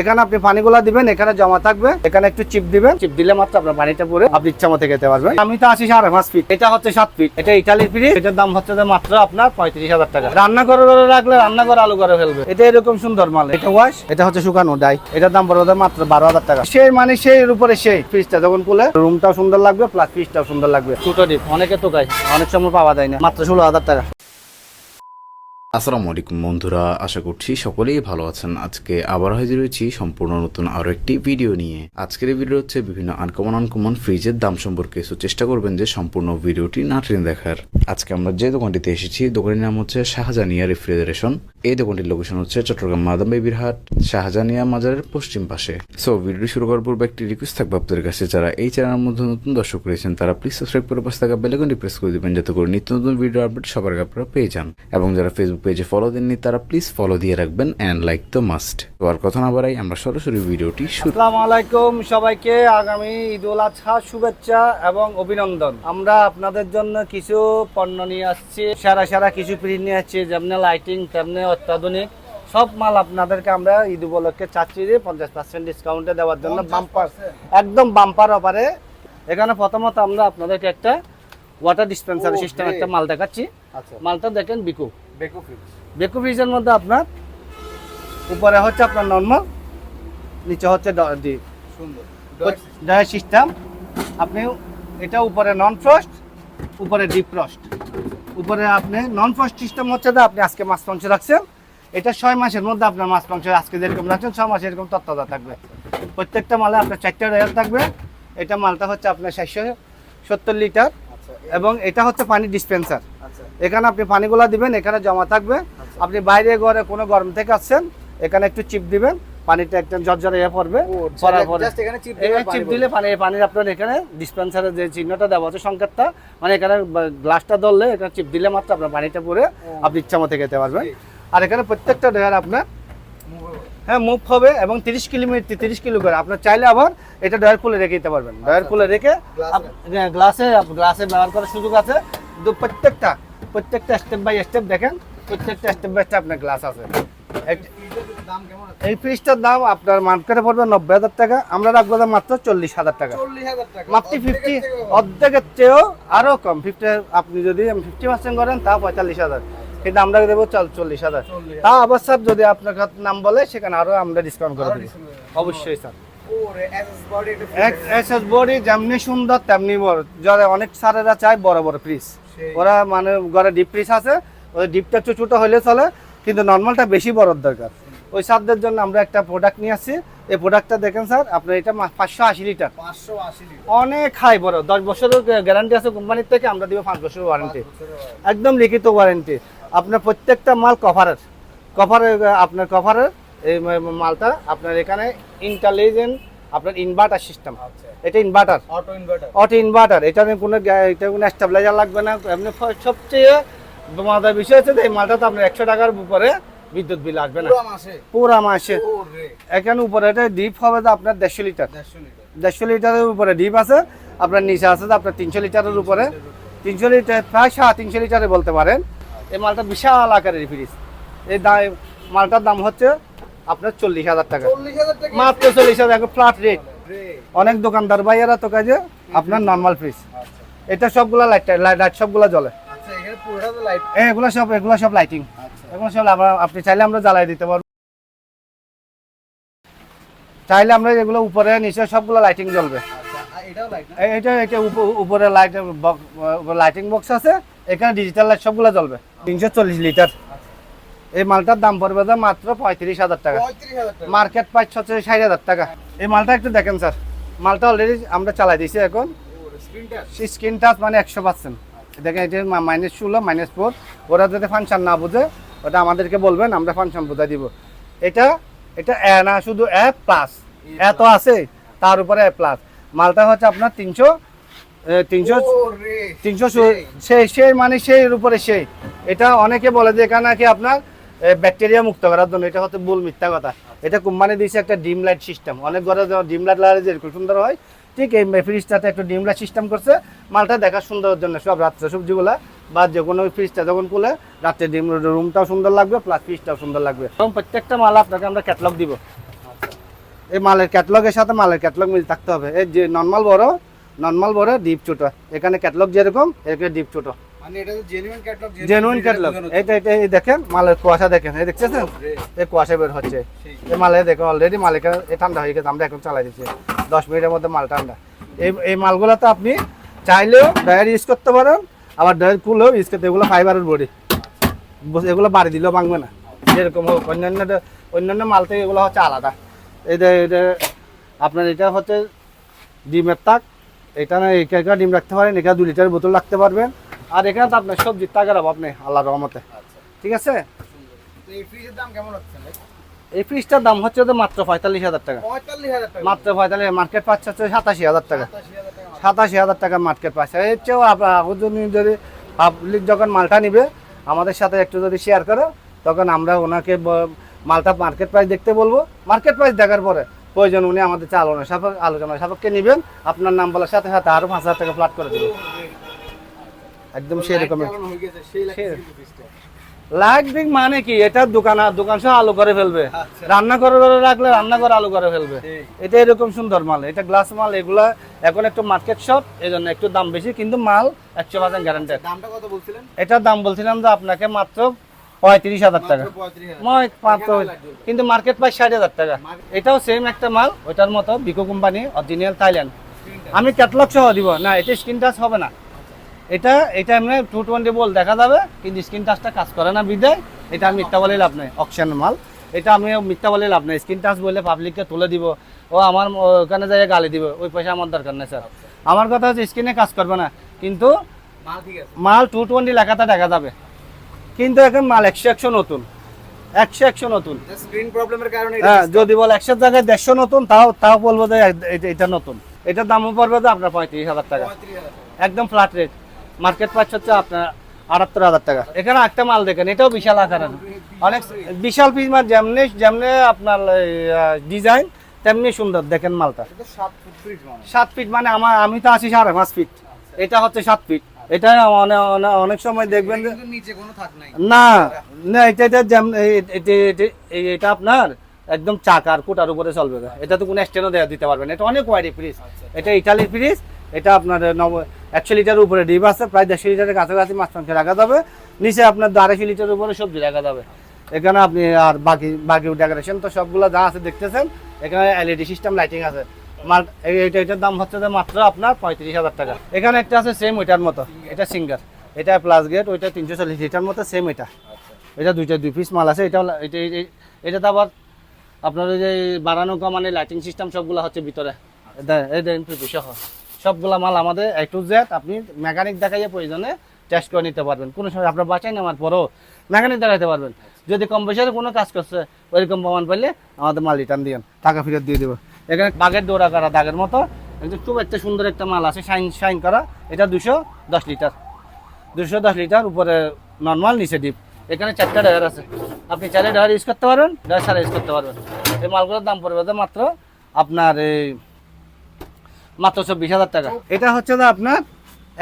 এখানে আপনি পানিগুলা দিবেন এখানে জমা থাকবে এখানে একটু চিপ দিবেন। চিপ দিলে মাত্র আপনার পানিটা পরে আপনি ইচ্ছা মতো খেতে পারবেন। আমি তো আছি সাড়ে পাঁচ ফিট এটা হচ্ছে সাত ফিট এটা ইটালির ফ্রিজ এটার দাম হচ্ছে মাত্র আপনার পঁয়ত্রিশ হাজার টাকা। রান্না করে করে রাখলে রান্না করে আলু করে ফেলবে। এটা এরকম সুন্দর মাল। এটা ওয়াশ এটা হচ্ছে শুকানো ডাই এটার দাম পড়বে মাত্র বারো হাজার টাকা। সেই মানে সেই এর উপরে সেই ফ্রিজটা যখন খুলে রুমটাও সুন্দর লাগবে প্লাস ফ্রিজটাও সুন্দর লাগবে। ছোট ডিপ অনেকে তো গাই অনেক সময় পাওয়া যায় না। মাত্র ষোলো হাজার টাকা। আসসালামু আলাইকুম বন্ধুরা, আশা করছি সকলেই ভালো আছেন। আজকে আবার হাজির হয়েছি সম্পূর্ণ নতুন আরও একটি ভিডিও নিয়ে। আজকের ভিডিও হচ্ছে বিভিন্ন আনকমন আনকমন ফ্রিজের দাম সম্পর্কে। সো চেষ্টা করবেন যে সম্পূর্ণ ভিডিওটি না টেনে দেখার। আজকে আমরা যে দোকানটিতে এসেছি দোকানের নাম হচ্ছে শাহজানিয়া রেফ্রিজারেশন এই দোকানটির লোকেশন হচ্ছে চট্টগ্রাম মাদাম বেবির হাট, শাহজানিয়া মাজারের পশ্চিম পাশে। সো ভিডিও শুরু করার পূর্বে একটি রিকোয়েস্ট থাকবে আপনাদের কাছে। যারা এই চ্যানেলের মধ্যে নতুন দর্শক রয়েছেন, তারা প্লিজ সাবস্ক্রাইব করে পাশে থাকা বেলাইকনটি প্রেস করে দিবেন, যাতে করে নিত্য নতুন ভিডিও আপডেট সবার আপনারা পেয়ে যান। এবং যারা ফেসবুক পেজে ফলো দেননি তারা প্লিজ ফলো দিয়ে রাখবেন অ্যান্ড লাইক তো মাস্ট তো আর কথা না বাড়াই আমরা সরাসরি ভিডিওটি শুরু আসসালামু আলাইকুম সবাইকে আগামী ঈদ উল আজহা শুভেচ্ছা এবং অভিনন্দন। আমরা আপনাদের জন্য কিছু পণ্য নিয়ে আসছি সারা সারা কিছু প্রিন্ট নিয়ে আসছি যেমনি লাইটিং তেমনি অত্যাধুনিক। সব মাল আপনাদেরকে আমরা ঈদ উপলক্ষে চাচ্ছি যে পঞ্চাশ পার্সেন্ট ডিসকাউন্টে দেওয়ার জন্য বাম্পার একদম বাম্পার অফারে এখানে প্রথমত আমরা আপনাদেরকে একটা ওয়াটার ডিসপেন্সার সিস্টেম একটা মাল দেখাচ্ছি। আচ্ছা। মালটা দেখেন বিকু বেকো ফ্রিজ বেকু ফ্রিজের মধ্যে আপনার উপরে হচ্ছে আপনার নর্মাল নিচে হচ্ছে সুন্দর। ড্রাই সিস্টেম আপনি এটা উপরে নন ফ্রস্ট উপরে ডিপ ফ্রস্ট উপরে আপনি নন ফ্রস্ট সিস্টেম হচ্ছে যে আপনি আজকে মাছ মাংস রাখছেন। এটা ছয় মাসের মধ্যে আপনার মাছ মাংস আজকে যেরকম রাখছেন ছয় মাসে এরকম তত্ত্বতা থাকবে। প্রত্যেকটা মালে আপনার চারটে রেয়ার থাকবে। এটা মালটা হচ্ছে আপনার চারশো সত্তর লিটার। এবং এটা হচ্ছে পানি ডিসপেন্সার আচ্ছা। এখানে আপনি পানিগুলা দিবেন এখানে জমা থাকবে। আপনি বাইরে ঘরে কোনো গরম থেকে আসছেন এখানে একটু চিপ দিবেন পানিটা একদম জর্জরে ইয়ে পড়বে পড়ার পরে। চিপ দিলে পানি পানির আপনার এখানে ডিসপেন্সারের যে চিহ্নটা দেওয়া আছে সংকেতটা মানে এখানে গ্লাসটা ধরলে এখানে চিপ দিলে মাত্র আপনার পানিটা পরে আপনি ইচ্ছা মতো খেতে পারবেন। আর এখানে প্রত্যেকটা ডয়ার আপনার হ্যাঁ মুভ হবে এবং তিরিশ কিলোমিটার তিরিশ কিলো করে। আপনার চাইলে আবার এটা ডয়ার খুলে রেখে দিতে পারবেন। ডয়ার খুলে রেখে হ্যাঁ, গ্লাসে গ্লাসে ব্যবহার করার সুযোগ আছে। কিন্তু প্রত্যেকটা প্রত্যেকটা স্টেপ বাই স্টেপ দেখেন প্রত্যেকটা স্টেপ বাই স্টেপ আপনার গ্লাস আছে। এই ফ্রিজটার দাম আপনার মার্কেটে পড়বে নব্বই হাজার টাকা আমরা রাখব মাত্র চল্লিশ হাজার টাকা। চল্লিশ হাজার টাকা। মাত্র ফিফটি অর্ধেকের চেয়েও আরও কম। ফিফটি আপনি যদি ফিফটি পার্সেন্ট করেন তা পঁয়তাল্লিশ হাজার। কিন্তু আমরা দেবো চল চল্লিশ হাজার। তা আবার স্যার যদি আপনার নাম বলে সেখানে আরও আমরা ডিসকাউন্ট করে দেবো। অবশ্যই স্যার। এসএস বডি যেমনি সুন্দর তেমনি বড়। যারা অনেক স্যারেরা চায় বড় বড় ফ্রিজ ওরা মানে ঘরে ডিপ ফ্রিজ আছে ওই ডিপটা একটু ছোটো হলে চলে কিন্তু নর্মালটা বেশি বড় দরকার। ওই স্যারদের জন্য আমরা একটা প্রোডাক্ট নিয়ে আসছি। এই প্রোডাক্টটা দেখেন স্যার আপনার এটা পাঁচশো আশি লিটার পাঁচশো আশি লিটার অনেক হাই বড়। দশ বছরের গ্যারান্টি আছে কোম্পানির থেকে আমরা দিব পাঁচ বছরের ওয়ারেন্টি একদম লিখিত ওয়ারেন্টি আপনার প্রত্যেকটা মাল কভারের কভারের আপনার কভারের এই মালটা আপনার এখানে ইন্টেলিজেন্ট আপনার ইনভার্টার সিস্টেম আচ্ছা। এটা inverter auto inverter auto inverter এটা কোনো এটা কোনো স্টেবিলাইজার লাগবে না। ফ- সবচেয়ে মজার বিষয় হচ্ছে যে এই মালটা তো আপনার একশো টাকার উপরে বিদ্যুৎ বিল আসবে না। পুরো মাসে? পুরা মাসে। ওরে। এখানে উপরে এটা ডিপ হবে তো আপনার দেড়শো লিটার। দেড়শো লিটারের উপরে ডিপ আছে আপনার নিচে আছে যে আপনার তিনশো লিটারের উপরে। তিনশো লিটার প্রায় সাড়ে তিনশো লিটারে বলতে পারেন। এই মালটা বিশাল আকারের ফ্রিজ এই দাম মালটার দাম হচ্ছে আপনার চল্লিশ হাজার টাকা। মাত্র চল্লিশ হাজার ফ্ল্যাট রেট অনেক দোকানদার ভাইয়ারা তো কাজে আপনার নর্মাল ফ্রিজ এটা সবগুলা লাইট লাইট সবগুলা জ্বলে। আচ্ছা এগুলো সব এগুলো সব লাইটিং আচ্ছা। এগুলো সব আপনি চাইলে আমরা জ্বালাই দিতে পারব। চাইলে আমরা এগুলো উপরে নিচে সবগুলো লাইটিং জ্বলবে। আচ্ছা এটা এটা উপ- উপরে লাইট লাইটিং বক্স আছে। এখানে ডিজিটাল লাইট সবগুলো জ্বলবে। তিনশো চল্লিশ লিটার এই মালটার দাম পড়বে যে মাত্র পঁয়ত্রিশ হাজার টাকা। মার্কেট প্রাইস হচ্ছে ষাট হাজার টাকা। এই মালটা একটু দেখেন স্যার। মালটা অলরেডি আমরা চালাই দিয়েছি এখন। স্ক্রিন টাচ মানে একশো পার্সেন্ট দেখেন এটা মাইনাস ষোলো মাইনাস ফোর ওরা যদি ফাংশন না বুঝে ওটা আমাদেরকে বলবেন আমরা ফাংশন বুঝাই দিব। এটা এটা এ না শুধু এ প্লাস এত আছে তার উপরে এ প্লাস মালটা হচ্ছে আপনার তিনশো তিনশো তিনশো সেই। সেই মানে সেই উপরে সেই। এটা অনেকে বলে যে এখানে নাকি আপনার ব্যাকটেরিয়া মুক্ত করার জন্য। এটা হচ্ছে ভুল মিথ্যা কথা। এটা কোম্পানি দিয়েছে একটা ডিম লাইট সিস্টেম অনেক ঘরে ডিম লাইট লাগালে যেরকম সুন্দর হয় ঠিক এই ফ্রিজটাতে একটা ডিম লাইট সিস্টেম করছে। মালটা দেখা সুন্দরের জন্য সব রাত্রে সবজিগুলা বা যে কোনো ফ্রিজটা যখন খুলে রাত্রে ডিম রুমটাও সুন্দর লাগবে প্লাস ফ্রিজটাও সুন্দর লাগবে। এবং প্রত্যেকটা মাল আপনাকে আমরা ক্যাটলগ দিব। এই মালের ক্যাটলগের সাথে মালের ক্যাটলগ মিল থাকতে হবে। এই যে নর্মাল বড় নর্মাল বড় ডিপ ছোট। এখানে ক্যাটলগ যেরকম এখানে ডিপ ছোট। মানে জেনুইন ক্যাটালগ ক্যাটলগ এটা এটা এই দেখেন মালের কুয়াশা দেখেন এই দেখছেন এই কুয়াশা বের হচ্ছে। এই মালে দেখো অলরেডি ঠান্ডা হয়ে গেছে আমরা এখন চালাই দিচ্ছি দশ মিনিটের মধ্যে মাল ঠান্ডা। এই এই মালগুলো তো আপনি চাইলেও ড্রায়ার ইউজ করতে পারেন আবার ড্রায়ার কুলেও ইউজ করতে এগুলো ফাইবারের বডি এগুলো বাড়ি দিলেও ভাঙবে না। যেরকম হোক অন্যান্য অন্যান্য মাল থেকে এগুলো হচ্ছে আলাদা। এটা এটা আপনার এটা হচ্ছে ডিমের তাক এটা না এখানে ডিম রাখতে পারেন এখানে দু লিটার বোতল রাখতে পারবেন। আর এখানে তো আপনার সবজির তাকের অভাব নেই আল্লাহ রহমতে। ঠিক আছে? এই ফ্রিজের দাম কেমন হচ্ছে এই ফ্রিজটার দাম হচ্ছে ওদের মাত্র পঁয়তাল্লিশ হাজার টাকা। মাত্র পঁয়তাল্লিশ মার্কেট পাচ্ছে হচ্ছে সাতাশি হাজার টাকা। সাতাশি হাজার টাকা মার্কেট। পাচ্ছে এর চেয়েও যদি পাবলিক যখন মালটা নিবে আমাদের সাথে একটু যদি শেয়ার করে তখন আমরা ওনাকে মালটা মার্কেট প্রাইস দেখতে বলব। মার্কেট প্রাইস দেখার পরে প্রয়োজন উনি আমাদের চালনা সাপেক্ষ আলোচনা সাপেক্ষে নেবেন। আপনার নাম বলার সাথে সাথে আরও পাঁচ হাজার টাকা ফ্ল্যাট করে দেবেন। একদম। লাইট দিক মানে কি? এটা দোকান দোকান সহ আলু করে ফেলবে। আচ্ছা। রান্না করে করে রাখলে রান্না করে আলু করে ফেলবে। এটা এরকম সুন্দর মাল। এটা গ্লাস মাল এগুলা এখন একটু মার্কেট শপ এই জন্য একটু দাম বেশি কিন্তু মাল একশো পার্সেন্ট গ্যারান্টেড দামটা কত বলছিলেন? এটার দাম বলছিলাম যে আপনাকে মাত্র পঁয়ত্রিশ হাজার টাকা। কিন্তু মার্কেট প্রাইস ষাট হাজার টাকা। এটাও সেম একটা মাল ওইটার মতো বিকো কোম্পানি অরিজিনাল থাইল্যান্ড আমি ক্যাটলগ সহ দিব। না এটা স্ক্রিন টাচ হবে না। এটা এটা এমনি টু টোয়েন্টি বল দেখা যাবে কিন্তু স্ক্রিন টাচটা কাজ করে না বিদায় এটা আমি মিথ্যা বলে লাভ নেই অকশন মাল। এটা আমি মিথ্যা বলে লাভ নেই। স্ক্রিন টাচ বলে পাবলিককে তুলে দিব। ও আমার ওখানে যাই গালি দিব। ওই পয়সা আমার দরকার নেই স্যার আমার কথা হচ্ছে স্ক্রিনে কাজ করবে না। কিন্তু মাল মাল টু টোয়েন্টি লেখাটা দেখা যাবে। কিন্তু এখন মাল একশো একশো নতুন। একশো একশো নতুন। স্ক্রিন প্রবলেমের কারণে হ্যাঁ যদি বল একশো জায়গায় দেড়শো নতুন তাও তাও বলব যে এটা- নতুন। এটার দামও পড়বে তো আপনার পঁয়ত্রিশ হাজার টাকা। একদম ফ্ল্যাট রেট মার্কেট প্রাইস হচ্ছে আপনার আটাত্তর হাজার টাকা। এখানে একটা মাল দেখেন এটাও বিশাল আকারের। অনেক বিশাল পিস মাল যেমনি যেমনি আপনার ডিজাইন তেমনি সুন্দর। দেখেন মালটা। সাত ফুট মানে। সাত ফিট মানে আমার আমি তো আছি সাড়ে পাঁচ ফিট এটা হচ্ছে সাত ফিট এটা অনেক অনেক- সময় দেখবেন না না এটা এটা এটা- আপনার একদম চাকার কোটার উপরে চলবে। এটা তো কোনো স্ট্যান্ডও দেওয়া দিতে পারবেন এটা অনেক ওয়াইডি ফ্রিজ এটা ইটালির ফ্রিজ এটা আপনার নব একশো লিটার উপরে ডিপ আছে প্রায় দেড়শো লিটারের কাছাকাছি মাছ মাংস রাখা যাবে। নিচে আপনার আড়াইশো লিটার উপরে সবজি রাখা যাবে। এখানে আপনি আর বাকি বাকি ডেকোরেশন তো সবগুলো যা আছে দেখতেছেন। এখানে এলইডি সিস্টেম লাইটিং আছে। এটার দাম হচ্ছে যে মাত্র আপনার পঁয়ত্রিশ হাজার টাকা। এখানে একটা আছে সেম ওইটার মতো, এটা সিঙ্গার এটা প্লাস গেট ওইটা তিনশো চল্লিশ লিটার মতো সেম এটা। এটা দুইটা, দুই পিস মাল আছে, এটা এটা এটা- তো আবার আপনার ওই যে বাড়ানো কমানো লাইটিং সিস্টেম সবগুলো হচ্ছে ভিতরে। সবগুলা মাল আমাদের এ টু জেড আপনি মেকানিক দেখাইয়ে প্রয়োজনে টেস্ট করে নিতে পারবেন। কোনো সময় আপনার বাঁচাই নেওয়ার পরও মেকানিক দেখাইতে পারবেন। যদি কম পয়সার কোনো কাজ করছে, ওইরকম প্রমাণ পাইলে আমাদের মাল রিটার্ন দিন টাকা ফেরত দিয়ে দেবো। এখানে বাঘের দৌড়া করা দাগের মতো। একদম খুব একটা সুন্দর একটা মাল আছে শাইন শাইন করা। এটা দুশো দশ লিটার। দুশো দশ লিটার উপরে নর্মাল নিচে ডিপ। এখানে চারটা ড্রায়ার আছে। আপনি চারে ড্রায়ার ইউজ করতে পারবেন ড্রায়ার সারা ইউজ করতে পারবেন। এই মালগুলোর দাম পড়বে তো মাত্র আপনার এই মাত্র চব্বিশ হাজার টাকা। এটা হচ্ছে যে আপনার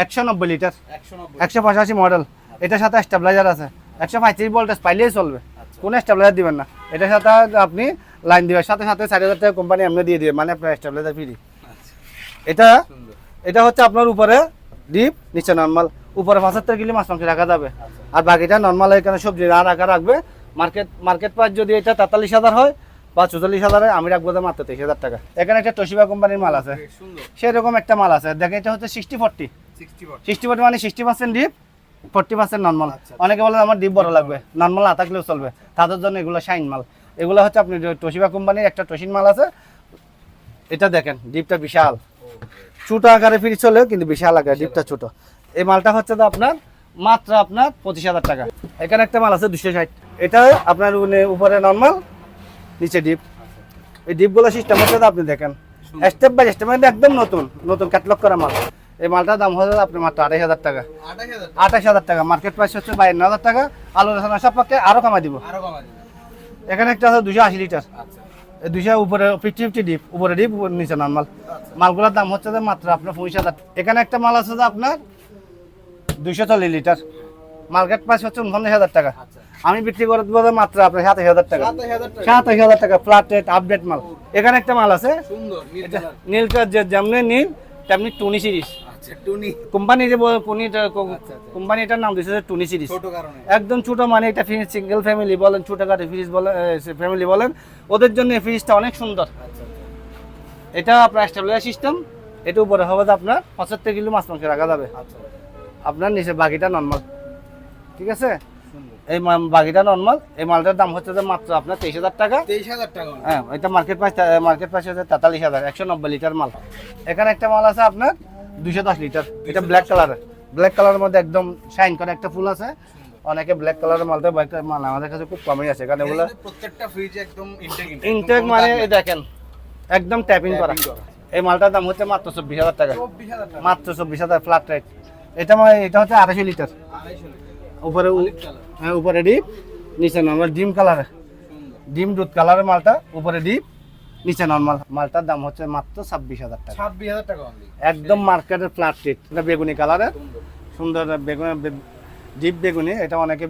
একশো নব্বই লিটার। একশো একশো পঁচাশি মডেল। এটার সাথে স্টেবিলাইজার আছে। একশো পঁয়ত্রিশ ভোল্টেজ পাইলেই চলবে। কোনো স্টেবিলাইজার দিবেন না। এটার সাথে আপনি লাইন দিবেন সাথে সাথে চারি হাজার টাকা কোম্পানি এমনি দিয়ে দিবে মানে আপনার স্টেবিলাইজার ফ্রি। এটা এটা হচ্ছে আপনার উপরে ডিপ নিচে নর্মাল উপরে পঁচাত্তর কিলো মাছ মাংস রাখা যাবে। আর বাকিটা নর্মাল এখানে সবজি না রাখা রাখবে। মার্কেট মার্কেট প্রাইস যদি এটা তেতাল্লিশ হাজার হয় বা চুচল্লিশ হাজারে আমি রাখব তো মাত্র তেইশ হাজার টাকা। এখানে একটা তোশিবা কোম্পানির মাল আছে। সেরকম একটা মাল আছে। দেখেন এটা হচ্ছে সিক্সটি ফোরটি সিক্সটি ফোরটি মানে sixty percent deep forty percent normal আচ্ছা। অনেকে বলে আমার ডিপ বড় লাগবে। নর্মাল না থাকলেও চলবে। তাদের জন্য এগুলো শাইন মাল। এগুলো হচ্ছে আপনি তোশিবা কোম্পানির একটা টসিন মাল আছে। এটা দেখেন ডিপটা বিশাল। ছোট আকারে ফ্রিজ চলেও কিন্তু বিশাল আকারে ডিপটা ছোট। এই মালটা হচ্ছে তো আপনার মাত্র আপনার পঁচিশ হাজার টাকা। এখানে একটা মাল আছে দুশো ষাট। এটা আপনার উপরে নর্মাল নিচে ডিপ। এই ডিপগুলো সিস্টেম হচ্ছে তো আপনি দেখেন স্টেপ বাই স্টেপ মানে একদম নতুন নতুন ক্যাটলগ করা মাল। এই মালটার দাম হচ্ছে আপনি মাত্র আড়াই হাজার টাকা। আঠাশ হাজার টাকা। মার্কেট প্রাইস হচ্ছে বায়ান্ন হাজার টাকা। আলোচনা সাপেক্ষে আরও কমাই দিব। আরও কমা দেবে। এখানে একটা আছে দুশো আশি লিটার। আচ্ছা। দুশো উপরে ফিফটি ফিফটি ডিপ উপরে ডিপ নিচে নর্মাল মালগুলোর দাম হচ্ছে যে মাত্র আপনার পঁচিশ হাজার। এখানে একটা মাল আছে যে আপনার দুশো চল্লিশ লিটার। মার্কেট প্রাইস হচ্ছে উনপঞ্চাশ হাজার টাকা। আমি বিক্রি করে দেবো মাত্র আপনার সাতাশ হাজার টাকা। সাতাশ হাজার টাকা। ফ্ল্যাট রেট আপডেট মাল। এখানে একটা মাল আছে। সুন্দর নীল যে যেমনি নীল তেমনি টুনি সিরিজ। আচ্ছা টুনি। কোম্পানি যে আচ্ছা। কোম্পানি এটার নাম দিয়েছে টুনি সিরিজ। ছোট কারণে। একদম ছোট মানে এটা সিঙ্গেল ফ্যামিলি বলেন ছোটখাটো ফ্রিজ বলেন ফ্যামিলি বলেন ওদের জন্য এই ফ্রিজটা অনেক সুন্দর। আচ্ছা এটা আপনার সিস্টেম এটা উপরে হবে আপনার পঁচাত্তর কিলো মাছ মাংস রাখা যাবে। আচ্ছা আপনার নিচে বাকিটা নর্মাল ঠিক আছে? এই বাকিটা নর্মাল এই মালটার দাম হচ্ছে যে মাত্র আপনার তেইশ হাজার টাকা। তেইশ হাজার টাকা হ্যাঁ এটা মার্কেট প্রাইস মার্কেট প্রাইস হচ্ছে তেতাল্লিশ হাজার একশো নব্বই লিটার মাল। এখানে একটা মাল আছে আপনার দুশো দশ লিটার। এটা ব্ল্যাক কালারের ব্ল্যাক কালারের মধ্যে একদম শাইন করে একটা ফুল আছে। অনেকে ব্ল্যাক কালারের মালটা বাইক মাল আমাদের কাছে খুব কমই আছে কারণ এগুলো প্রত্যেকটা ফ্রিজে একদম ইনটেক মানে দেখেন একদম ট্যাপিং করা। এই মালটার দাম হচ্ছে মাত্র চব্বিশ হাজার টাকা। মাত্র চব্বিশ হাজার ফ্ল্যাট রেট এটা মানে এটা হচ্ছে আড়াইশো লিটার। উপরে হ্যাঁ উপরে ডিপ নিচে নর্মাল ডিম কালারের ডিম দুধ কালারের মালটা উপরে ডিপ। নিচে নর্মাল মালটার দাম হচ্ছে মাত্র ছাব্বিশ হাজার টাকা। ছাব্বিশ হাজার টাকা একদম মার্কেটের ফ্ল্যাট রেট এটা বেগুনি কালারের সুন্দর বেগুনি ডিপ বেগুনি। এটা অনেকে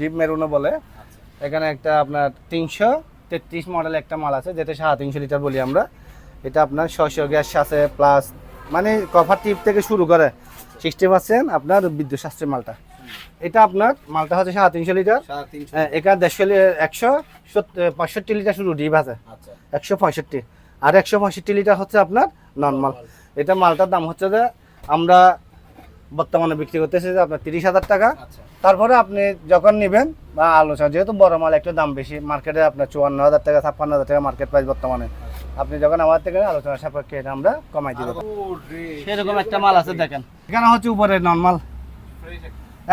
ডিপ মেরুনও বলে। এখানে একটা আপনার তিনশো তেত্রিশ মডেল একটা মাল আছে যেটা সাড়ে তিনশো লিটার বলি আমরা। এটা আপনার ছয়শো গ্যাস আছে প্লাস মানে কভার টিপ থেকে শুরু করে সিক্সটি পার্সেন্ট আপনার বিদ্যুৎ শাস্ত্রের মালটা। এটা আপনার মালটা হচ্ছে সাড়ে তিনশো লিটার। তিনশো হ্যাঁ, এখানে দেড়শো লি- একশো সত্তর- পঁয়ষট্টি লিটার শুরু ডিপ আছে। আচ্ছা। একশো পঁয়ষট্টি। আর একশো পঁয়ষট্টি লিটার হচ্ছে আপনার নর্মাল। এটা মালটার দাম হচ্ছে যে আমরা বর্তমানে বিক্রি করতেছি যে আপনার তিরিশ হাজার টাকা। আচ্ছা। তারপরে আপনি যখন নেবেন বা আলোচনা যেহেতু বড় মাল একটু দাম বেশি মার্কেটে আপনার চুয়ান্ন হাজার টাকা ছাপ্পান্ন হাজার টাকা মার্কেট প্রাইস বর্তমানে। আপনি যখন আমার থেকে আলোচনা সাপেক্ষে এটা আমরা কমাই দিব। সেরকম একটা মাল আছে দেখেন। এখানে হচ্ছে উপরে নর্মাল।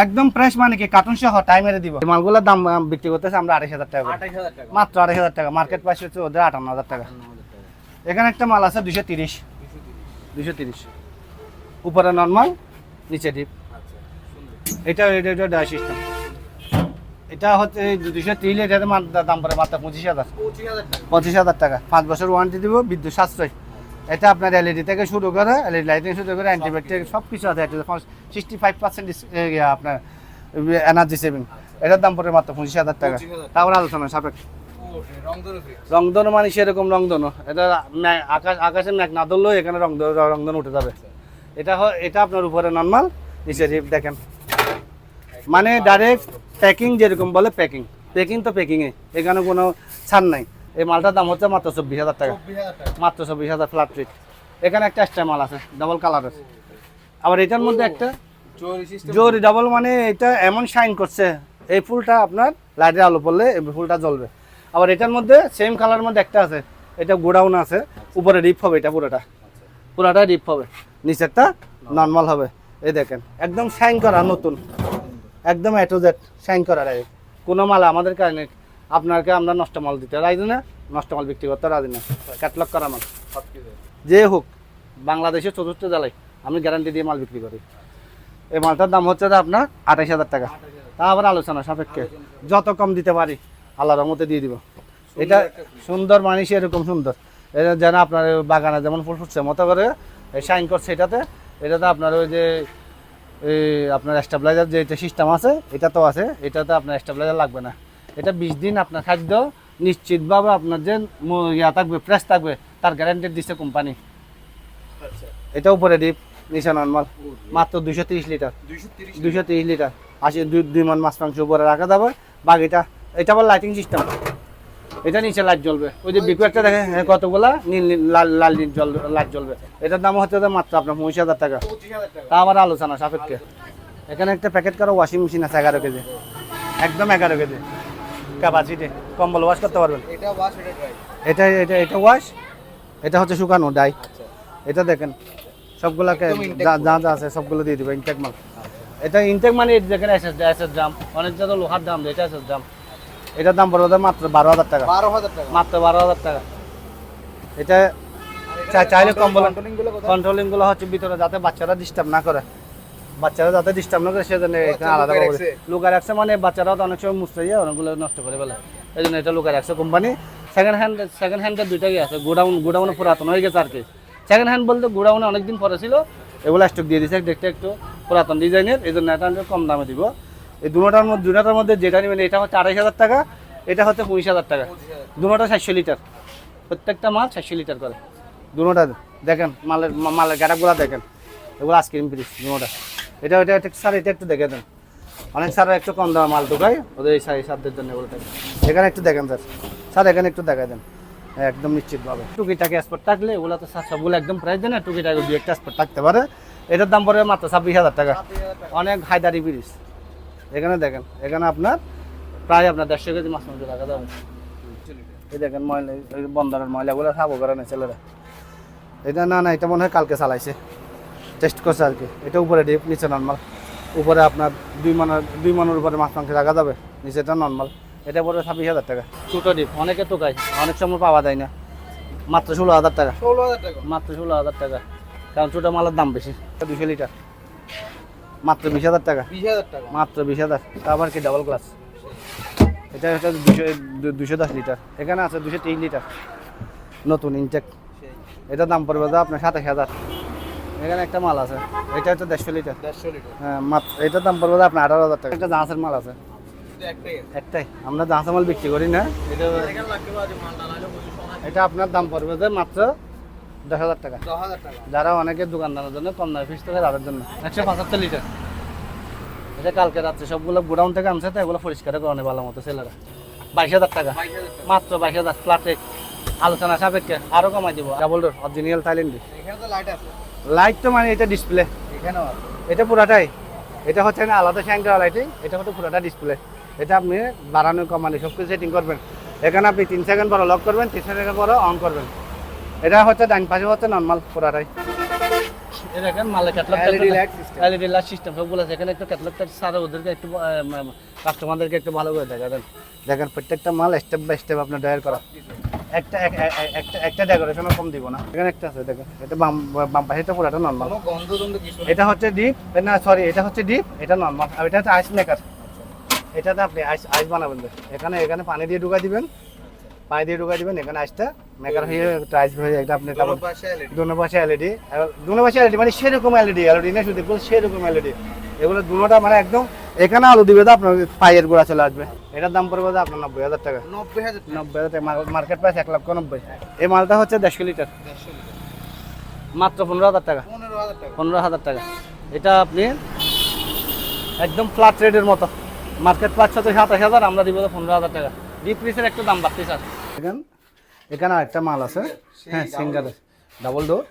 একদম ফ্রেশ মানে কি? কার্টুন সহ টাইমেরে দিব। মালগুলোর দাম বিক্রি করতেছে আমরা আড়াইশ হাজার টাকা মাত্র আড়াই হাজার টাকা। মার্কেট প্রাইস হচ্ছে ওদের আটান্ন হাজার টাকা। এখানে একটা মাল আছে দুশো তিরিশ। দুশো তিরিশ। উপরে নর্মাল নিচে ডিপ আচ্ছা এটা এটা এটা ডাই সিস্টেম এটা হচ্ছে দুশো তিরিশ এটাতে দাম পড়ে মাত্র পঁচিশ হাজার। পঁচিশ হাজার টাকা। পাঁচ বছর ওয়ারেন্টি দিব বিদ্যুৎ সাশ্রয়। এটা আপনার এলইডি থেকে শুরু করে এলইডি লাইটিং শুরু করে অ্যান্টিবায়োটিক সব কিছু আছে। সিক্সটি ফাইভ পার্সেন্ট আপনার এনার্জি সেভিং এটার দাম পড়ে মাত্র পঁচিশ হাজার টাকা। 25,000 তারপরে আলোচনা সাপেক্ষ। রংধনু মানে সেরকম রংধনু। এটা আকাশ আকাশে ম্যাক না ধরলেও এখানে রং রংধনু উঠে যাবে। এটা হয় এটা আপনার উপরে নর্মাল নিচে রিপ দেখেন। মানে ডাইরেক্ট প্যাকিং যেরকম বলে প্যাকিং প্যাকিং তো প্যাকিংয়ে এখানে কোনো ছাড় নাই। এই মালটার দাম হচ্ছে মাত্র চব্বিশ হাজার টাকা। মাত্র চব্বিশ হাজার ফ্ল্যাট রেট এখানে একটা এক্সট্রা মাল আছে ডাবল কালারের আবার এটার মধ্যে একটা জোরি ডাবল মানে এটা এমন শাইন করছে এই ফুলটা আপনার লাইটের আলো পড়লে এই ফুলটা জ্বলবে। আবার এটার মধ্যে সেম কালার মধ্যে একটা আছে এটা গোডাউন আছে উপরে রিপ হবে এটা পুরোটা। পুরোটা রিপ হবে নিচেরটা নর্মাল হবে। এই দেখেন একদম শাইন করা নতুন। একদম এটো জেড শাইন করা কোনো মাল আমাদের কারণে আপনাকে আমরা নষ্ট মাল দিতে রাজি না নষ্ট মাল বিক্রি করতে রাজি না। ক্যাটলগ করা মাল। যে হোক, বাংলাদেশের চতুর্থ জেলায় আমি গ্যারান্টি দিয়ে মাল বিক্রি করি। এই মালটার দাম হচ্ছে আপনার আঠাইশ হাজার টাকা। তা আবার আলোচনা সাপেক্ষে। যত কম দিতে পারি, আল্লাহর রহমতে দিয়ে দিব। এটা সুন্দর মানুষ এরকম সুন্দর। এটা যেন আপনার বাগানে যেমন ফুল ফুটছে, মতো করে শাইন করছে এটাতে। এটাতে আপনার ওই যে আপনার স্টেবিলাইজার যে সিস্টেম আছে এটা তো আছে। এটাতে আপনার স্টেবিলাইজার লাগবে না। এটা বিশ দিন আপনার খাদ্য নিশ্চিতভাবে আপনার যে ইয়া থাকবে ফ্রেশ থাকবে তার গ্যারান্টি দিচ্ছে কোম্পানি এটা উপরে ডিপ নিচে নর্মাল মাত্র দুশো তিরিশ লিটার। দুইশো তিরিশ লিটার? আশি দুই দুই মন মাছ মাংস উপরে রাখা যাবে। বাকিটা এটা আবার লাইটিং সিস্টেম এটা নিচে লাইট জ্বলবে। ওই যে বিকু একটা দেখে হ্যাঁ, কতগুলা? নীল লাল লাল নীল জল লাইট জ্বলবে। এটার দাম হচ্ছে যে মাত্র আপনার পঁচিশ হাজার টাকা। পঁচিশ হাজার টাকা তা আবার আলোচনা সাপেক্ষে। এখানে একটা প্যাকেট করা ওয়াশিং মেশিন আছে এগারো কেজি। একদম এগারো কেজি। ক্যাপাসিটি কম্বল ওয়াশ করতে পারবেন? এটা ওয়াশ এটা ড্রাই এটা এটা এটা ওয়াশ এটা হচ্ছে শুকানো ডাই আচ্ছা। এটা দেখেন সবগুলাকে যা যা আছে সবগুলো দিয়ে দিবে ইনটেক মাল। এটা ইনটেক মানে দেখেন এসএস এসএস ড্রাম অনেক জায়গা লোহার দাম এটা এসএস ড্রাম এটার দাম পড়বে মাত্র বারো হাজার টাকা। বারো হাজার টাকা। মাত্র বারো হাজার টাকা। এটা চাইলে কম্বল কন্ট্রোলিং কন্ট্রোলিংগুলো হচ্ছে ভিতরে যাতে বাচ্চারা ডিস্টার্ব না করে। বাচ্চারা যাতে ডিস্টার্ব না করে সেজন্য এখানে আলাদা করে। লুকায় রাখছে মানে বাচ্চারাও তো অনেক সময় মুছতে যায় অনেকগুলো নষ্ট করে ফেলে। এই জন্য এটা লুকায় রাখছে কোম্পানি সেকেন্ড হ্যান্ড সেকেন্ড হ্যান্ডের দুইটাই আছে গোডাউন গোডাউনে পুরাতন হয়ে গেছে আর কি। সেকেন্ড হ্যান্ড বলতে গোডাউনে অনেকদিন পরে ছিল এগুলো স্টক দিয়ে দিয়েছে দেখতে একটু পুরাতন ডিজাইনের এই জন্য এটা কম দামে দিব। এই দুটার মধ্যে দুটার মধ্যে যেটা নেবেন এটা হচ্ছে আড়াইশ হাজার টাকা এটা হচ্ছে পঁচিশ হাজার টাকা। দুটা সাতশো লিটার। প্রত্যেকটা মাল সাতশো লিটার করে। দুটা দেখেন মালের মালের গ্যারাপগুলো দেখেন। এগুলো আইসক্রিম ফ্রিজ দুটা এটা এটা স্যার, এটা একটু দেখে দেন। অনেক স্যার একটু কম দামে মাল ঢুকায়, ওদের এই সাই সাধ্যের জন্য এগুলো থাকে। এখানে একটু দেখেন, স্যার। স্যার, এখানে একটু দেখা দেন। একদম নিশ্চিতভাবে। টুকিটাকে স্পট থাকলে ওগুলো তো, স্যার, সবগুলো একদম প্রাইস দেয় না টুকিটাকে দু একটা স্পট থাকতে পারে। এটার দাম পড়বে মাত্র ছাব্বিশ হাজার টাকা। অনেক হায়দারি ব্রিজ। এখানে দেখেন, এখানে আপনার প্রায় আপনার দেড়শো কেজি মাছ মাংস রাখা যাবে। এই দেখেন ময়লা বন্দরের ময়লাগুলো খাব করে না ছেলেরা। এটা না না, এটা মনে হয় কালকে চালাইছে। টেস্ট করছে আর কি। এটা উপরে ডিপ নিচে নর্মাল উপরে আপনার দুই মানের দুই মানের উপরে মাছ মাংস রাখা যাবে নিচেটা নর্মাল এটা পড়বে ছাব্বিশ হাজার টাকা। ছোটো ডিপ অনেকে টোকায় অনেক সময় পাওয়া যায় না। মাত্র ষোলো হাজার টাকা। ষোলো হাজার টাকা। মাত্র ষোলো হাজার টাকা। কারণ ছোটো মালের দাম বেশি। দুশো লিটার। মাত্র বিশ হাজার টাকা। বিশ হাজার টাকা। মাত্র বিশ হাজার। তারপর কি ডাবল ক্লাস এটা হচ্ছে দুশো দুশো দশ লিটার। এখানে আছে দুশো তিরিশ লিটার। নতুন ইনটেক এটার দাম পড়বে তো আপনার সাতাশ হাজার। এখানে একটা মাল আছে। এটা হচ্ছে দেড়শো লিটার। দেড়শো লিটার। হ্যাঁ মাত্র এটার দাম পড়বে আপনার আঠারো হাজার টাকা। একটা জাহাজের মাল আছে। একটাই আমরা জাহাজের মাল বিক্রি করি না। এটা এটা আপনার দাম পড়বে যে মাত্র দশ হাজার টাকা। দশ হাজার টাকা। যারা অনেকে দোকানদারের জন্য কম দামে ফিস থাকে তাদের জন্য। একশো পঁচাত্তর লিটার। এটা কালকে রাত্রে সবগুলো গোডাউন থেকে আনছে তো এগুলো পরিষ্কার করে ভালো মতো ছেলেরা। বাইশ হাজার টাকা। বাইশ হাজার টাকা। মাত্র বাইশ হাজার প্লাস্টিক আলোচনা সাপেক্ষে আরও কমাই দিব। ডাবল ডোর অরিজিনাল থাইল্যান্ডি এখানে তো লাইট আছে। লাইট তো মানে এটা ডিসপ্লে এখানেও এটা পুরাটাই। এটা হচ্ছে না আলাদা শ্যাঙ্কা লাইটিং এটা হচ্ছে পুরাটা ডিসপ্লে এটা আপনি বাড়ানো কমানো সব কিছু সেটিং করবেন। এখানে আপনি তিন সেকেন্ড পরে লক করবেন তিন সেকেন্ড পরে অন করবেন। এটা হচ্ছে ডাইন পাশে হচ্ছে নর্মাল পুরাটাই। দেখেন মালের ক্যাটলগ। এলইডি লাইট সিস্টেম সবগুলো আছে। এখানে একটু ক্যাটলগটা ওদেরকে একটু কাস্টমারদেরকে একটু ভালো করে দেখা দেন দেখেন প্রত্যেকটা মাল স্টেপ বাই স্টেপ আপনার ডয়ার করা। একটা এক- এক- এক- একটা একটা ডেকোরেশনও কম দিব না। এখানে একটা আছে দেখেন এটা বাম বাম পাশেটা পুরাটা নর্মাল। এটা হচ্ছে ডিপ না সরি এটা হচ্ছে ডিপ এটা নর্মাল আর এটা হচ্ছে আইস মেকার এটাতে আপনি আইস আইস বানাবেন এখানে এখানে পানি দিয়ে ঢুকা দিবেন। পানি দিয়ে ঢুকা দিবেন এখানে আইসটা মেকার হয়ে একটা আইস হয়ে একটা আপনি পাশে দুনো পাশে এলইডি দুনো পাশে এলইডি মানে সেরকম এলইডি এলইডি না শুধু সেরকম এলইডি এগুলো দুনোটা মানে একদম এখানে আলু দিবে তো আপনার পায়ের গোড়া চলে আসবে। এটার দাম পড়বে তো আপনার নব্বই হাজার টাকা। নব্বই হাজার টাকা। নব্বই হাজার টাকা। মার্কেট প্রাইস এক লক্ষ নব্বই। এই মালটা হচ্ছে দেড়শো লিটার। মাত্র পনেরো হাজার টাকা। পনেরো হাজার টাকা। পনেরো হাজার টাকা। এটা আপনি একদম ফ্ল্যাট রেটের মতো। মার্কেট প্রাইস হচ্ছে সাতাশ হাজার আমরা দিব পনেরো হাজার টাকা। ডিপ ফ্রিজের একটু দাম বাড়তে স্যার এখানে এখানে আরেকটা মাল আছে। হ্যাঁ single double door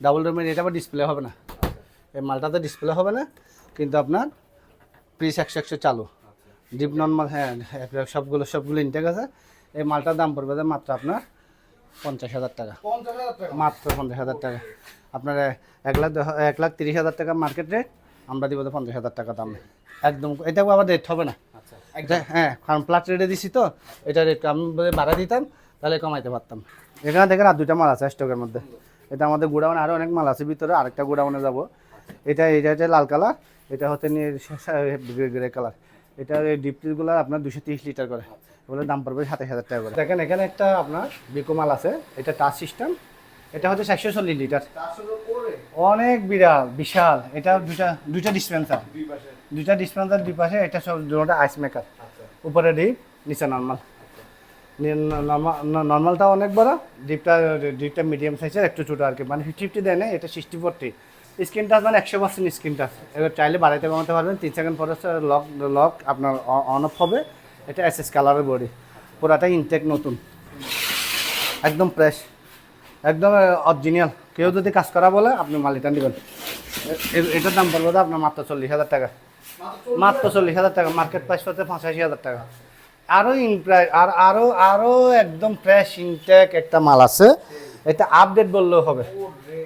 double door মানে এটা আবার ডিসপ্লে হবে না। এই মালটাতে ডিসপ্লে হবে না। কিন্তু আপনার প্রিস একশো একশো চালু। ডিপ নর্মাল হ্যাঁ সবগুলো সবগুলো ইনটেক আছে। এই মালটার দাম পড়বে যে মাত্র আপনার পঞ্চাশ হাজার টাকা। মাত্র পঞ্চাশ হাজার টাকা। আপনার এক লাখ এক লাখ তিরিশ হাজার টাকা মার্কেট রেট আমরা দিব তো পঞ্চাশ হাজার টাকা দাম। একদম এটা আবার রেট হবে না। আচ্ছা হ্যাঁ কারণ প্লাট রেটে দিছি তো এটা রেট আমি বাড়া দিতাম তাহলে কমাইতে পারতাম। এখানে দেখেন আর দুইটা মাল আছে স্টকের মধ্যে। এটা আমাদের গোডাউনে আরও অনেক মাল আছে ভিতরে আরেকটা গোডাউনে যাব। এটা এটা হচ্ছে লাল কালার এটা হচ্ছে নিয়ে গ্রে কালার। এটা ডিপটিগুলো আপনার দুশো তিরিশ লিটার করে। এগুলোর দাম পড়বে সাতাশ হাজার টাকা করে। দেখেন, এখানে একটা আপনার বিকো মাল আছে, এটা টাচ সিস্টেম এটা হচ্ছে চারশো চল্লিশ লিটার অনেক বিরাল বিশাল। এটা দুটা দুইটা ডিসপেন্সার দুইটা ডিসপেন্সার দুই পাশে, এটা সব দুটোটা আইস মেকার উপরে ডিপ নিচে নর্মাল নর্মালটা অনেক বড় ডিপটা ডিপটা মিডিয়াম সাইজের একটু ছোটো আর কি। মানে ফিফটি দেয় না এটা সিক্সটি ফোরটি স্ক্রিন টাচ মানে একশো পার্সেন্ট স্ক্রিন টাচ। এবার চাইলে বাড়াইতে কমাতে পারবেন, তিন সেকেন্ড পরে লক লক আপনার অন অফ হবে। এটা এস এস কালারের বডি পুরাটাই ইনটেক নতুন। একদম ফ্রেশ একদম অরিজিনাল কেউ যদি কাজ করা বলে, আপনি মালিটা নেবেন এ- এটার দাম বলব তো আপনার মাত্র চল্লিশ হাজার টাকা। মাত্র চল্লিশ হাজার টাকা। মার্কেট প্রাইস হচ্ছে পঁচাশি হাজার টাকা। আরও ইন আর আরও আরও একদম ফ্রেশ ইনটেক একটা মাল আছে। এটা আপডেট বললেও হবে।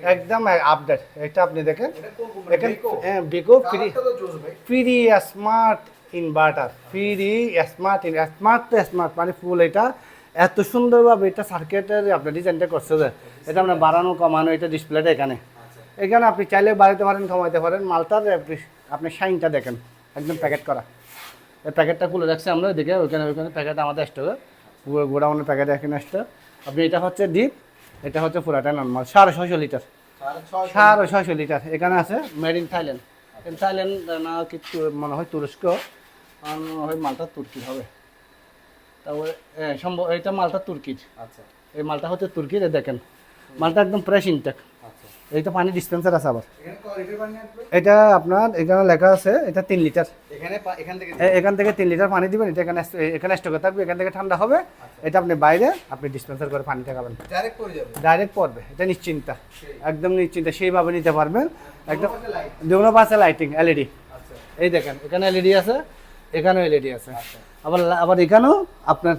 একদম আপডেট এটা আপনি দেখেন। দেখেন Beko free free smart inverter free smart smart তো স্মার্ট মানে ফুল এটা। এত সুন্দরভাবে এটা সার্কিটের আপনার ডিজাইনটা করছে যে এটা আপনার বাড়ানো কমানো এটা ডিসপ্লেটা এখানে। এখানে আপনি চাইলে বাড়াতে পারেন কমাইতে পারেন। মালটার আপনি- শাইনটা দেখেন একদম প্যাকেট করা। এই প্যাকেটটা খুলে রাখছি আমরা দেখে ওইখানে ওইখানে প্যাকেট আমাদের স্টোরে পুরো গোডাউনের প্যাকেট এখানে আসতে আপনি এটা হচ্ছে ডিপ এটা হচ্ছে পুরাটা নর্মাল সাড়ে ছয়শো লিটার সাড়ে ছয় সাড়ে ছয়শো লিটার এখানে আছে মেড ইন থাইল্যান্ড থাইল্যান্ড না কি মনে হয় তুরস্ক। মনে হয় মালটা তুর্কি হবে। তারপরে সম্ভব এটা মালটা তুর্কির। আচ্ছা। এই মালটা হচ্ছে তুর্কির দেখেন। মালটা একদম ফ্রেশ ইনটেক আচ্ছা এইটা পানি ডিসপেন্সার আছে আবার। পানি এটা আপনার এখানে লেখা আছে এটা তিন লিটার এখান থেকে তিন লিটার পানি দিবেন এটা এখানে এখানে স্টকে থাকবে এখান থেকে ঠান্ডা হবে। এটা আপনি বাইরে আপনি ডিসপেন্সার করে পানিটা খাবেন। ডাইরেক্ট পড়বে এটা নিশ্চিন্তা। একদম নিশ্চিন্তা সেইভাবে নিতে পারবেন। একদম। দুগুলো পাশে লাইটিং এলইডি আচ্ছা। এই দেখেন এখানে এলইডি আছে এখানেও এলইডি আছে। আবার আবার এখানেও আপনার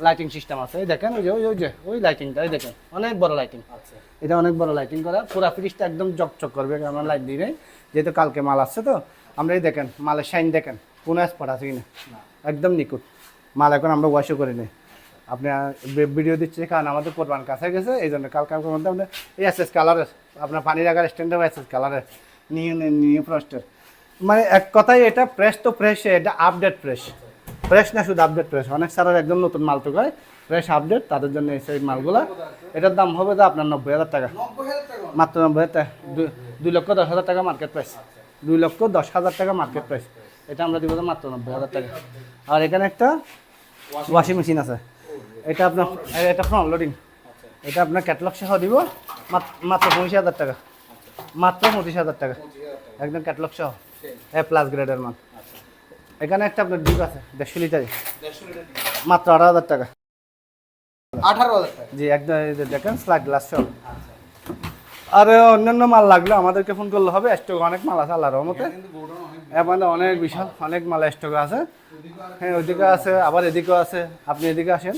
লাইটিং সিস্টেম আছে। এই দেখেন ওই যে ওই- ওই যে ওই লাইটিংটা এই দেখেন অনেক বড় লাইটিং আচ্ছা। এটা অনেক বড় লাইটিং করা। পুরো ফ্রিজটা একদম চকচক করবে আমরা লাইট দিই নাই। যেহেতু কালকে মাল আসছে তো, আমরা এই দেখেন, মালের শাইন দেখেন, কোনো স্পট আছে কিনা? একদম নিখুঁত। মাল এখন আমরা ওয়াশও করে নিই। আপনি ভিডিও দিচ্ছি, কারণ আমাদের কোরবান কাছে গেছে, এই জন্য কালকে কালকের মধ্যে আমরা এই এস এস কালারের আপনার পানি রাখার স্ট্যান্ডার্ড এস এস কালারের নিয়ে নিয়ে ফ্রস্টের মানে এক কথায় এটা ফ্রেশ তো ফ্রেশ এটা আপডেট ফ্রেশ ফ্রেশ না শুধু আপডেট ফ্রেশ অনেক সারার একদম নতুন মাল তো কয়। ফ্রেশ আপডেট তাদের জন্য এই মালগুলা। এটার দাম হবে যে আপনার নব্বই হাজার টাকা। মাত্র নব্বই হাজার টাকা। দুই- লক্ষ দশ হাজার টাকা মার্কেট প্রাইস দুই লক্ষ দশ হাজার টাকা মার্কেট প্রাইস এটা আমরা দিব মাত্র নব্বই হাজার টাকা। আর এখানে একটা ওয়াশিং মেশিন আছে। এটা আপনার, এটা ফ্রন্ট লোডিং এটা আপনার ক্যাটলগ সহ দিব। মাত- মাত্র পঁচিশ হাজার টাকা। মাত্র পঁচিশ হাজার টাকা। একদম ক্যাটলগ সহ। এ প্লাস গ্রেডের মাল। এখানে একটা আপনার ডিপ আছে, দেড়শো লিটারে মাত্র আঠারো হাজার টাকা। আঠারো হাজার টাকা। জি একদম দেখেন গ্লাস আর অন্যান্য মাল লাগলে আমাদেরকে ফোন করলে হবে স্টক অনেক মাল আছে আল্লাহর রহমতে। কিন্তু গোডাউন অনেক বিশাল অনেক মাল স্টক আছে। হ্যাঁ ওইদিকে আছে আবার এদিকেও আছে। আপনি এদিকে আসেন।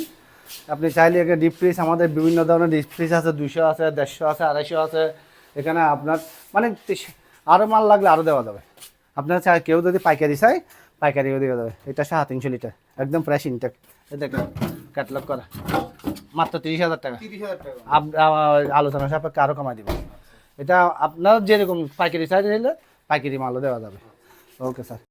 আপনি চাইলে এখানে ডিপ ফ্রিজ আমাদের বিভিন্ন ধরনের ডিপ ফ্রিজ আছে দুশো আছে দেড়শো আছে আড়াইশো আছে। এখানে আপনার মানে আরও মাল লাগলে আরও দেওয়া যাবে। আপনার চাই কেউ যদি পাইকারি চাই পাইকারিও দেওয়া যাবে এটা সাড়ে তিনশো লিটার একদম ফ্রেশ ইনটেক এই দেখেন ক্যাটলগ করা। মাত্র তিরিশ হাজার টাকা। তিরিশ হাজার টাকা। আপ- আ- আলোচনা সাপেক্ষে আরও কমাই দিব। এটা আপনার যেরকম পাইকারি সাইজ নিলে পাইকারি মালও দেওয়া যাবে। Okay sir